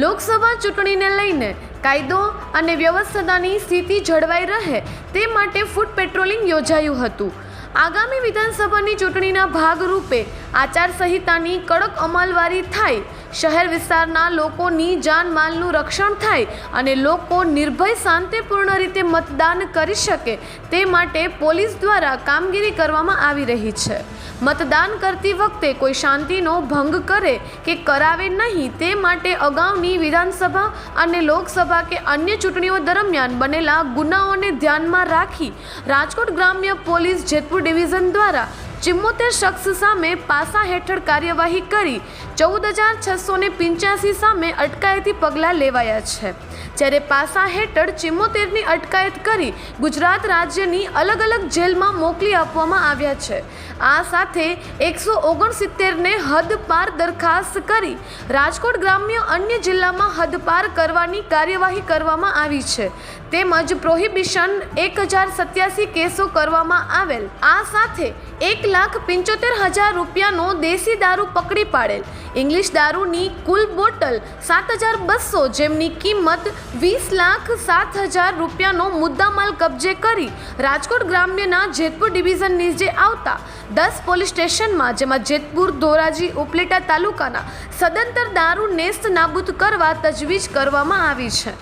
લોકસભા ચૂંટણીને લઈને કાયદો અને વ્યવસ્થાની સ્થિતિ જળવાઈ રહે તે માટે ફૂટ પેટ્રોલિંગ યોજાયું હતું. આગામી વિધાનસભાની ચૂંટણીના ભાગરૂપે આચારસંહિતાની કડક અમલવારી થાય, શહેર વિસ્તારના લોકોની જાનમાલનું રક્ષણ થાય અને લોકો નિર્ભય શાંતિપૂર્ણ રીતે મતદાન કરી શકે તે માટે પોલીસ દ્વારા કામગીરી કરવામાં આવી રહી છે. મતદાન કરતી વખતે કોઈ શાંતિનો ભંગ કરે કે કરાવે નહીં તે માટે અગાઉની વિધાનસભા અને લોકસભા કે અન્ય ચૂંટણીઓ દરમિયાન બનેલા ગુનાઓને ધ્યાનમાં રાખી રાજકોટ ગ્રામ્ય પોલીસ જેતપુર ડિવિઝન દ્વારા ચિમ્મોતેર શખ્સ સામે પાસા હેઠળ કાર્યવાહી કરી ચૌદ હજાર છસો ને પિંચ્યાસી સામે અટકાયતી પગલાં લેવાયા છે. જ્યારે પાસા હેઠળ ચિમ્મોતેરની અટકાયત કરી ગુજરાત રાજ્યની અલગ અલગ જેલમાં મોકલી આપવામાં આવ્યા છે. આ સાથે એકસો ઓગણસિત્તેરને હદપાર દરખાસ્ત કરી રાજકોટ ગ્રામ્ય અન્ય જિલ્લામાં હદપાર કરવાની કાર્યવાહી કરવામાં આવી છે. તેમજ પ્રોહિબિશન એક હજાર સત્યાસી કેસો કરવામાં આવેલ. આ સાથે એક લાખ પંચોતેર હજાર રૂપિયાનો દેશી દારૂ પકડી પાડેલ. ઇંગ્લિશ દારૂની કુલ બોટલ સાત હજાર બસો જેમની કિંમત વીસ લાખ સાત હજાર રૂપિયાનો મુદ્દામાલ કબજે કરી રાજકોટ ગ્રામ્યના જેતપુર ડિવિઝન નીચે આવતા દસ પોલીસ સ્ટેશનમાં, જેમાં જેતપુર, ધોરાજી, ઉપલેટા તાલુકાના સદંતર દારૂ નેસ્ત નાબૂદ કરવા તજવીજ કરવામાં આવી છે.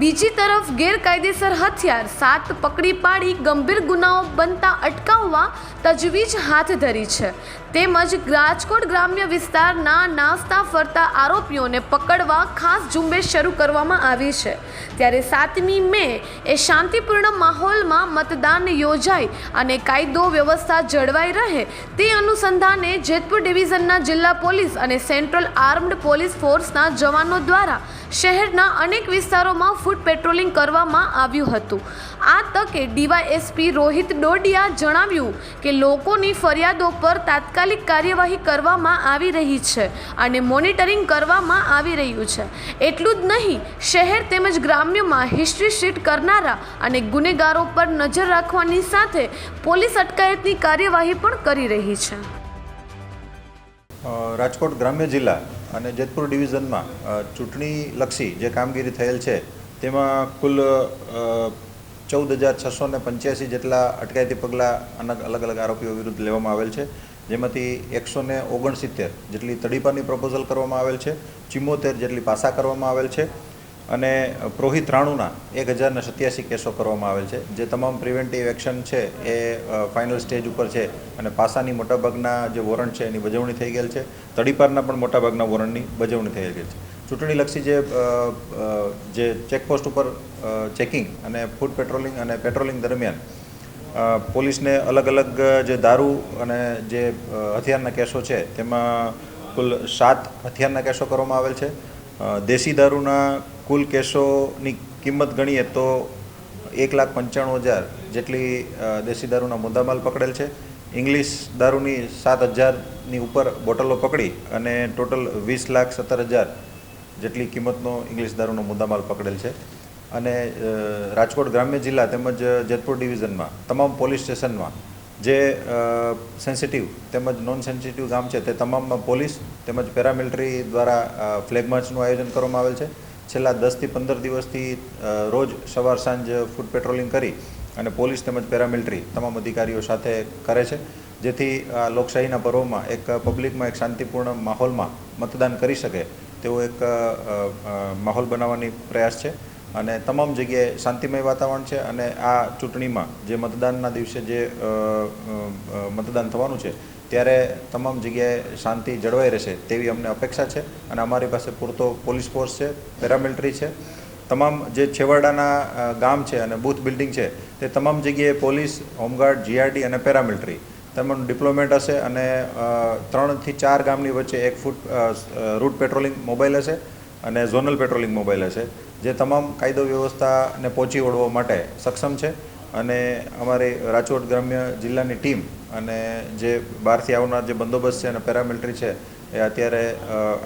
બીજી તરફ ગેરકાયદેસર હથિયાર સાત પકડી પાડી ગંભીર ગુનાઓ બનતા અટકાવવા તજવીજ હાથ ધરી છે. તેમજ રાજકોટ ગ્રામ્ય વિસ્તારના નાસ્તા ફરતા આરોપીઓને પકડવા ખાસ ઝુંબેશ શરૂ કરવામાં આવી છે. ત્યારે સાતમી મે એ શાંતિપૂર્ણ માહોલમાં મતદાન યોજાય અને કાયદો વ્યવસ્થા જળવાઈ રહે તે અનુસંધાને જેતપુર ડિવિઝનના જિલ્લા પોલીસ અને સેન્ટ્રલ આર્મ્ડ પોલીસ ફોર્સના જવાનો દ્વારા શહેરના અનેક વિસ્તારોમાં ફૂટ પેટ્રોલિંગ કરવામાં આવ્યું હતું. આ તકે ડીવાયએસપી રોહિત ડોડિયા જણાવ્યું કે લોકોની ફરિયાદો પર તાત્કાલિક કાર્યવાહી કરવામાં આવી રહી છે અને મોનિટરિંગ કરવામાં આવી રહ્યું છે. એટલું જ નહીં, શહેર તેમજ ગ્રામ્યમાં હિસ્ટ્રી શીટ કરનારા અને ગુનેગારો પર નજર રાખવાની સાથે પોલીસ અટકાયતની કાર્યવાહી પણ કરી રહી છે. રાજકોટ ગ્રામ્ય જિલ્લા અને જેતપુર ડિવિઝનમાં ચૂંટણીલક્ષી જે કામગીરી થયેલ છે તેમાં કુલ ચૌદ હજાર છસો ને પંચ્યાસી જેટલા અટકાયતી પગલાં અલગ અલગ આરોપીઓ વિરુદ્ધ લેવામાં આવેલ છે. જેમાંથી એકસો ને ઓગણસિત્તેર જેટલી તડીપાની પ્રપોઝલ કરવામાં આવેલ છે, ચિમ્મોતેર જેટલી પાસા કરવામાં આવેલ છે અને પ્રોહિત રાણુના એક હજારને સત્યાસી કેસો કરવામાં આવેલ છે. જે તમામ પ્રિવેન્ટિવ એક્શન છે એ ફાઇનલ સ્ટેજ ઉપર છે અને પાસાની મોટાભાગના જે વોરંટ છે એની બજવણી થઈ ગયેલ છે. તડીપારના પણ મોટાભાગના વોરંટની બજવણી થઈ ગયેલ છે. ચૂંટણીલક્ષી જે ચેકપોસ્ટ ઉપર ચેકિંગ અને ફૂડ પેટ્રોલિંગ અને પેટ્રોલિંગ દરમિયાન પોલીસને અલગ અલગ જે દારૂ અને જે હથિયારના કેસો છે, તેમાં કુલ સાત હથિયારના કેસો કરવામાં આવેલ છે. દેશી દારૂના કુલ કેસોની કિંમત ગણીએ તો એક લાખ પંચાણું હજાર જેટલી દેશી દારૂના મુદ્દામાલ પકડેલ છે. ઇંગ્લિશ દારૂની સાત હજારની ઉપર બોટલો પકડી અને ટોટલ વીસ લાખ સત્તર હજાર જેટલી કિંમતનો ઇંગ્લિશ દારૂનો મુદ્દામાલ પકડેલ છે. અને રાજકોટ ગ્રામ્ય જિલ્લા તેમજ જેતપુર ડિવિઝનમાં, તમામ પોલીસ સ્ટેશનમાં જે સેન્સિટિવ તેમજ નોન સેન્સિટિવ ગામ છે તે તમામમાં પોલીસ તેમજ પેરામિલિટરી દ્વારા ફ્લેગ માર્ચનું આયોજન કરવામાં આવેલ છે. છેલ્લા દસથી પંદર દિવસથી રોજ સવાર સાંજ ફૂડ પેટ્રોલિંગ કરી અને પોલીસ તેમજ પેરામિલિટરી તમામ અધિકારીઓ સાથે કરે છે. જેથી લોકશાહીના પર્વમાં એક પબ્લિકમાં એક શાંતિપૂર્ણ માહોલમાં મતદાન કરી શકે તેવો એક માહોલ બનાવવાની પ્રયાસ છે અને તમામ જગ્યાએ શાંતિમય વાતાવરણ છે અને આ ચૂંટણીમાં જે મતદાનના દિવસે જે મતદાન થવાનું છે ત્યારે તમામ જગ્યાએ શાંતિ જળવાઈ રહેશે તેવી અમને અપેક્ષા છે અને અમારી પાસે પૂરતો પોલીસ ફોર્સ છે, પેરામિલિટરી છે. તમામ જે છેવાડાના ગામ છે અને બૂથ બિલ્ડિંગ છે તે તમામ જગ્યાએ પોલીસ, હોમગાર્ડ, જીઆરડી અને પેરામિલિટરી તમામ ડિપ્લોમેન્ટ હશે અને ત્રણથી ચાર ગામની વચ્ચે એક ફૂટ રૂટ પેટ્રોલિંગ મોબાઈલ હશે અને ઝોનલ પેટ્રોલિંગ મોબાઈલ હશે. જે તમામ કાયદો વ્યવસ્થાને પહોંચી વળવા માટે સક્ષમ છે અને અમારી રાજકોટ ગ્રામ્ય જિલ્લાની ટીમ અને જે બહારથી આવનાર જે બંદોબસ્ત છે અને પેરામિલિટરી છે એ અત્યારે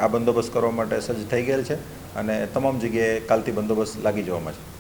આ બંદોબસ્ત કરવા માટે સજ્જ થઈ ગયેલ છે અને તમામ જગ્યાએ કાલથી બંદોબસ્ત લાગી જવામાં છે.